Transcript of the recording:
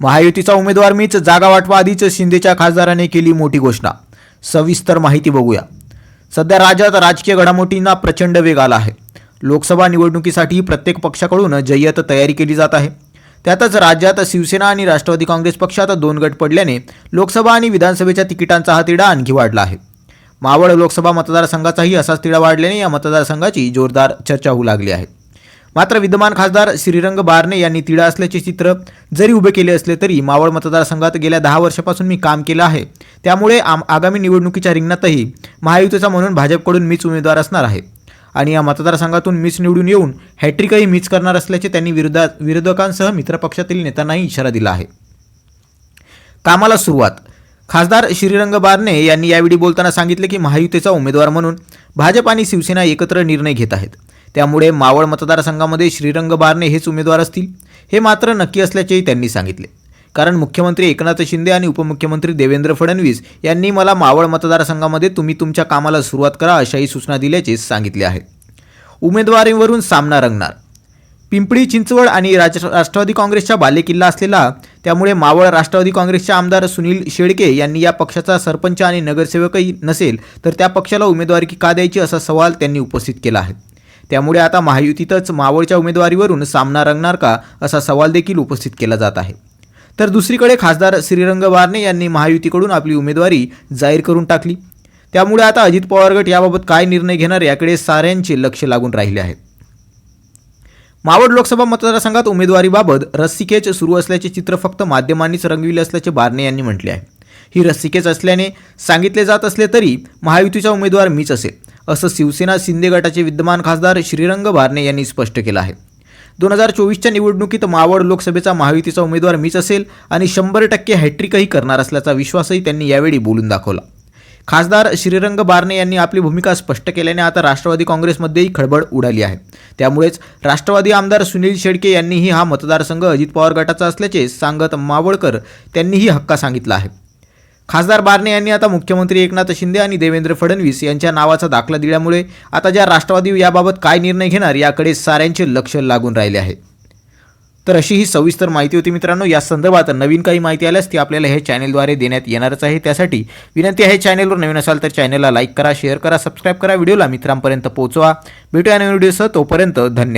महायुतीचा उमेदवार मीच जागा वाटवा आधीच शिंदेच्या खासदाराने केली मोठी घोषणा. सविस्तर माहिती बघूया. सध्या राज्यात राजकीय घडामोडींना प्रचंड वेग आला आहे. लोकसभा निवडणुकीसाठी प्रत्येक पक्षाकडून जय्यत तयारी केली जात आहे. त्यातच राज्यात शिवसेना आणि राष्ट्रवादी काँग्रेस पक्षात दोन गट पडल्याने लोकसभा आणि विधानसभेच्या तिकिटांचा हा तिढा आणखी वाढला आहे. मावळ लोकसभा मतदारसंघाचाही असाच तिढा वाढल्याने या मतदारसंघाची जोरदार चर्चा होऊ लागली आहे. मात्र विद्यमान खासदार श्रीरंग बारणे यांनी तिढा असल्याचे चित्र जरी उभे केले असले तरी मावळ मतदारसंघात गेल्या दहा वर्षापासून मी काम केलं आहे. त्यामुळे आम आगामी निवडणुकीच्या रिंगणातही महायुतीचा म्हणून भाजपकडून मीच उमेदवार असणार आहे. आणि या मतदारसंघातून मीच निवडून येऊन हॅट्रिकही मीच करणार असल्याचे त्यांनी विरोधा विरोधकांसह मित्रपक्षातील नेत्यांनाही इशारा दिला आहे. कामाला सुरुवात. खासदार श्रीरंग बारणे यांनी यावेळी बोलताना सांगितले की महायुतीचा उमेदवार म्हणून भाजप आणि शिवसेना एकत्र निर्णय घेत आहेत. त्यामुळे मावळ मतदारसंघामध्ये श्रीरंग बारणे हेच उमेदवार असतील हे मात्र नक्की असल्याचेही त्यांनी सांगितले. कारण मुख्यमंत्री एकनाथ शिंदे आणि उपमुख्यमंत्री देवेंद्र फडणवीस यांनी मला मावळ मतदारसंघामध्ये तुम्ही तुमच्या कामाला सुरुवात करा अशाही सूचना दिल्याचे सांगितले आहे. उमेदवारीवरून सामना रंगणार. पिंपळी चिंचवड आणि राज राष्ट्रवादी काँग्रेसचा बालेकिल्ला असलेला त्यामुळे मावळ राष्ट्रवादी काँग्रेसचे आमदार सुनील शेळके यांनी या पक्षाचा सरपंच आणि नगरसेवकही नसेल तर त्या पक्षाला उमेदवारी का द्यायची असा सवाल त्यांनी उपस्थित केला आहे. त्यामुळे आता महायुतीतच मावळच्या उमेदवारीवरून सामना रंगणार का असा सवाल देखील उपस्थित केला जात आहे. तर दुसरीकडे खासदार श्रीरंग बारणे यांनी महायुतीकडून आपली उमेदवारी जाहीर करून टाकली. त्यामुळे आता अजित पवार गट याबाबत काय निर्णय घेणार याकडे साऱ्यांचे लक्ष लागून राहिले आहे. मावळ लोकसभा मतदारसंघात उमेदवारीबाबत रस्सीखेच सुरू असल्याचे चित्र फक्त माध्यमांनीच रंगविले असल्याचे बारणे यांनी म्हटले आहे. ही रस्सीखेच असल्याने सांगितले जात असले तरी महायुतीचा उमेदवार मीच असेल. असं शिवसेना शिंदे गटाचे विद्यमान खासदार श्रीरंग भारणे यांनी स्पष्ट केलं आहे. दोन हजार चोवीसच्या निवडणुकीत मावळ लोकसभेचा महायुतीचा उमेदवार मीच असेल आणि शंभर टक्के हॅट्रिकही करणार असल्याचा विश्वासही त्यांनी यावेळी बोलून दाखवला. खासदार श्रीरंग बारणे यांनी आपली भूमिका स्पष्ट केल्याने आता राष्ट्रवादी काँग्रेसमध्येही खळबळ उडाली आहे. त्यामुळेच राष्ट्रवादी आमदार सुनील शेडके यांनीही हा मतदारसंघ अजित पवार गटाचा असल्याचे सांगत मावळकर त्यांनीही हक्का सांगितला आहे. खासदार बारणे यांनी आता मुख्यमंत्री एकनाथ शिंदे आणि देवेंद्र फडणवीस यांच्या नावाचा दाखला दिल्यामुळे आता ज्या राष्ट्रवादी याबाबत काय निर्णय घेणार याकडे साऱ्यांचे लक्ष लागून राहिले आहे. तर अशी ही सविस्तर माहिती होती मित्रांनो. या संदर्भात नवीन काही माहिती आल्यास ती आपल्याला हे चॅनेलद्वारे देण्यात येणारच आहे. त्यासाठी विनंती आहे चॅनेलवर नवीन असाल तर चॅनेलला लाईक करा शेअर करा सबस्क्राईब करा. व्हिडिओला मित्रांपर्यंत पोहोचवा. भेटूया नवीन व्हिडिओसह. तोपर्यंत धन्यवाद.